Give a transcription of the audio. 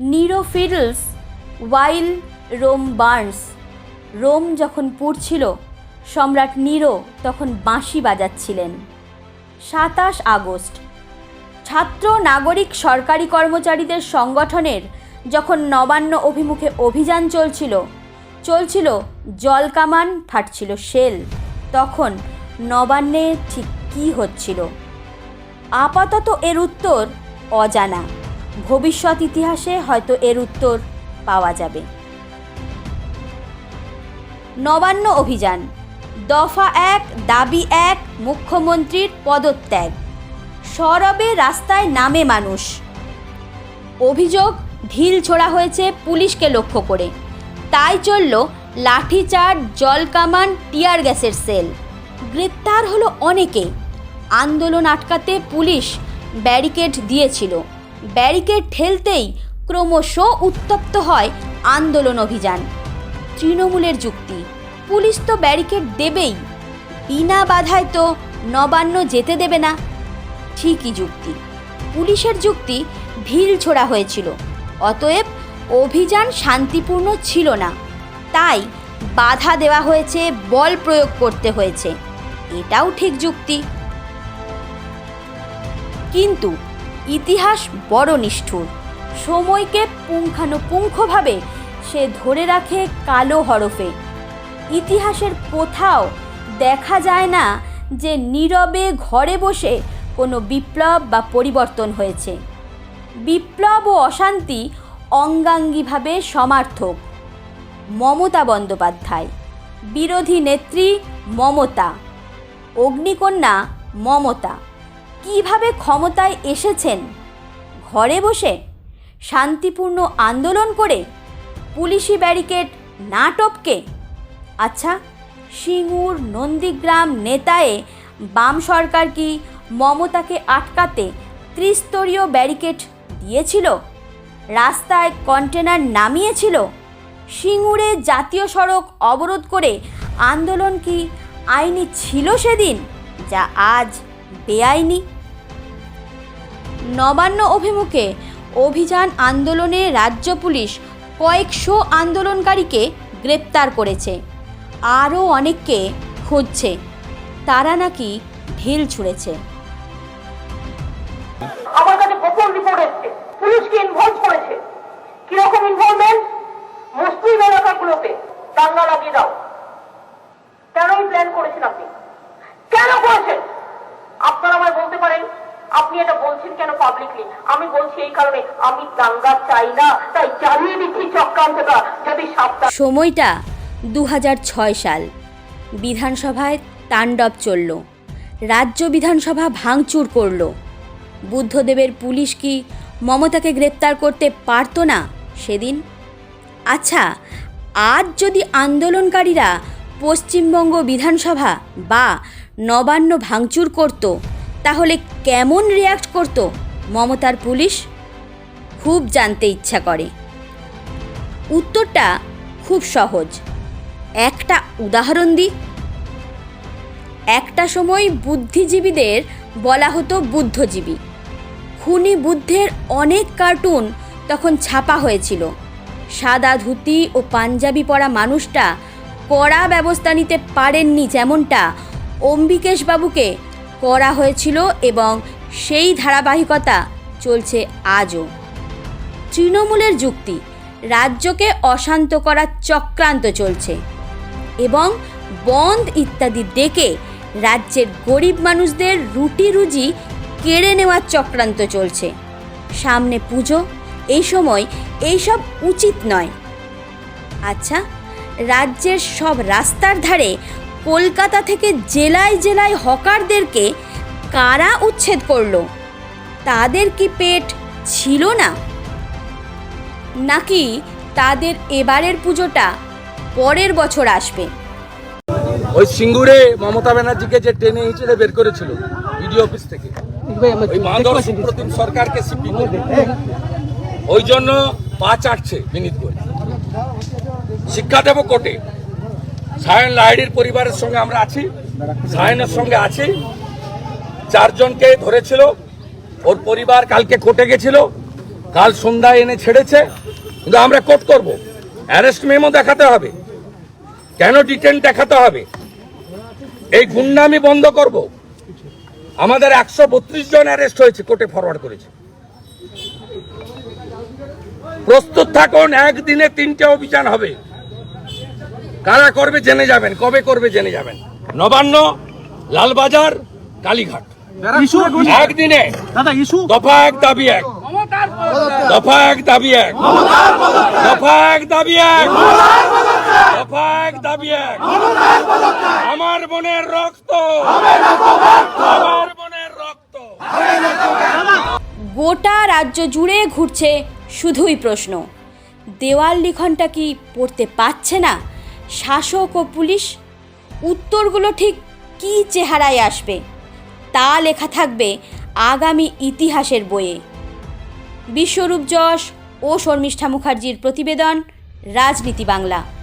Nero fiddles, while Rome burns. Rome যখন পুড়ছিল, সম্রাট নিরো তখন বাঁশি বাজাচ্ছিলেন। সাতাশ আগস্ট। ছাত্র, নাগরিক, সরকারি কর্মচারীদের সংগঠনের যখন নবান্ন অভিমুখে অভিযান চলছিল চলছিল জলকামান ফাটছিল শেল। তখন নবান্নে ঠিক কী হচ্ছিল? আপাতত এর উত্তর অজানা। ভবিষ্যৎ ইতিহাসে হয়তো এর উত্তর পাওয়া যাবে। নবান্ন অভিযান, দফা এক, দাবি এক, মুখ্যমন্ত্রীর পদত্যাগ। সরবে রাস্তায় নামে মানুষ। অভিযোগ, ঢিল ছোড়া হয়েছে পুলিশকে লক্ষ্য করে। তাই চলল লাঠিচার্জ জলকামান টিয়ার গ্যাসের সেল। গ্রেপ্তার হলো অনেকে। আন্দোলন আটকাতে পুলিশ ব্যারিকেড দিয়েছিল। ব্যারিকেড ঠেলতেই ক্রমশ উত্তপ্ত হয় আন্দোলন অভিযান। তৃণমূলের যুক্তি, পুলিশ তো ব্যারিকেড দেবেই, বিনা বাধায় তো নবান্ন যেতে দেবে না। ঠিকই যুক্তি, পুলিশের যুক্তি ঢিল ছোড়া হয়েছিল, অতএব অভিযান শান্তিপূর্ণ ছিল না। তাই বাধা দেওয়া হয়েছে, বল প্রয়োগ করতে হয়েছে, এটাও ঠিক যুক্তি। কিন্তু ইতিহাস বড় নিষ্ঠুর। সময়কে পুঙ্খানুপুঙ্খভাবে সে ধরে রাখে কালো হরফে। ইতিহাসের কোথাও দেখা যায় না যে নীরবে ঘরে বসে কোনো বিপ্লব বা পরিবর্তন হয়েছে। বিপ্লব ও অশান্তি অঙ্গাঙ্গিভাবে সমার্থক। মমতা বন্দ্যোপাধ্যায়, বিরোধী নেত্রী মমতা, অগ্নিকন্যা মমতা। কীভাবে ক্ষমতায় এসেছেন? ঘরে বসে শান্তিপূর্ণ আন্দোলন করে পুলিশি ব্যারিকেড না টপকে? আচ্ছা সিঙ্গুর নন্দীগ্রাম নেতায়ে বাম সরকার কি মমতাকে আটকাতে ত্রিস্তরীয় ব্যারিকেড দিয়েছিল? রাস্তায় কন্টেনার নামিয়েছিল? সিঙ্গুরে জাতীয় সড়ক অবরোধ করে আন্দোলন কি আইনি ছিল সেদিন, যা আজ বেআইনি? নবান্ন অভিমুখে অভিযান আন্দোলনে রাজ্য পুলিশ কয়েকশো আন্দোলনকারীকে গ্রেপ্তার করেছে। আরও অনেককে খুঁজছে। তারা নাকি ঢিল ছুঁড়েছে। কীরকম ইনভলভমেন্ট মুসলিম এলাকাগুলোতে দাঙ্গা লাগিয়ে দাও। পাবলিকলি আমি বলছি এই কারণে আমি দাঙ্গা চাই না, তাই চালিয়ে দিচ্ছি চক্রান্তটা যদি সাবধান। সময়টা দু হাজার ছয় সাল। বিধানসভায় তাণ্ডব চলল। রাজ্য বিধানসভা ভাঙচুর করল। বুদ্ধদেবের পুলিশ কি মমতাকে গ্রেপ্তার করতে পারতো না সেদিন? আচ্ছা আজ যদি আন্দোলনকারীরা পশ্চিমবঙ্গ বিধানসভা বা নবান্ন ভাঙচুর করত, তাহলে কেমন রিয়াক্ট করত? মমতার পুলিশ খুব জানতে ইচ্ছা করে। উত্তরটা খুব সহজ। একটা উদাহরণ দিই। একটা সময় বুদ্ধিজীবীদের বলা হতো বুদ্ধজীবী। খুনি বুদ্ধের অনেক কার্টুন তখন ছাপা হয়েছিল। সাদা ধুতি ও পাঞ্জাবি পরা মানুষটা কড়া ব্যবস্থা নিতে পারেননি যেমনটা অম্বিকেশবাবুকে করা হয়েছিল এবং সেই ধারাবাহিকতা চলছে আজও। তৃণমূলের যুক্তি, রাজ্যকে অশান্ত করার চক্রান্ত চলছে এবং বন্ধ ইত্যাদি ডেকে রাজ্যের গরিব মানুষদের রুটি রুজি কেড়ে নেওয়ার চক্রান্ত চলছে। সামনে পুজো, এই সময় এইসব উচিত নয়। আচ্ছা রাজ্যের সব রাস্তার ধারে কলকাতা থেকে জেলায় জেলায় হকারদেরকে কারা উচ্ছেদ করল? তাদের কি পেট ছিল না? নাকি তাদের এবারের পুজোটা পরের বছর আসবে? ওই সিঙ্গুরে মমতা ব্যানার্জিকে যে টেনে হিঁচড়ে বের করেছিল বিডিও অফিস থেকে সরকারকে ওই জন্য পা চাটছে বিনীত করে শিক্ষা দেব কোর্টে। সায়ন লাহিড়ির পরিবারের সঙ্গে আমরা আছি, সায়নের সঙ্গে আছি। চারজনকে ধরেছিল। ওর পরিবার কালকে কোর্টে গেছিল। কাল সন্ধ্যায় এনে ছেড়েছে। কিন্তু আমরা কোর্ট করব। অ্যারেস্ট মেমো দেখাতে হবে। কেন ডিটেন দেখাতে হবে? এই গুন্ডামি বন্ধ করব। আমাদের একশো বত্রিশ জন অ্যারেস্ট হয়েছে, কোর্টে ফরওয়ার্ড করেছে। প্রস্তুত থাকুন, একদিনে তিনটে অভিযান হবে। কারা করবে জেনে যাবেন, কবে করবে জেনে যাবেন। নবান্ন, লালবাজার, কালীঘাট। একদিনে। দাদা ইস্যু দফা এক দাবি এক। দফা এক দাবি এক। দফা এক দাবি এক। দফা এক দাবি এক। আমার বোনের রক্ত। আমার বোনের রক্ত। গোটা রাজ্য জুড়ে ঘুরছে শুধুই প্রশ্ন। দেওয়াল লিখনটা কি পড়তে পাচ্ছে না? শাসক ও পুলিশ উত্তরগুলো ঠিক কী চেহারায় আসবে? তা লেখা থাকবে আগামী ইতিহাসের বইয়ে। বিশ্বরূপ যশ ও শর্মিষ্ঠা মুখার্জির প্রতিবেদন রাজনীতি বাংলা।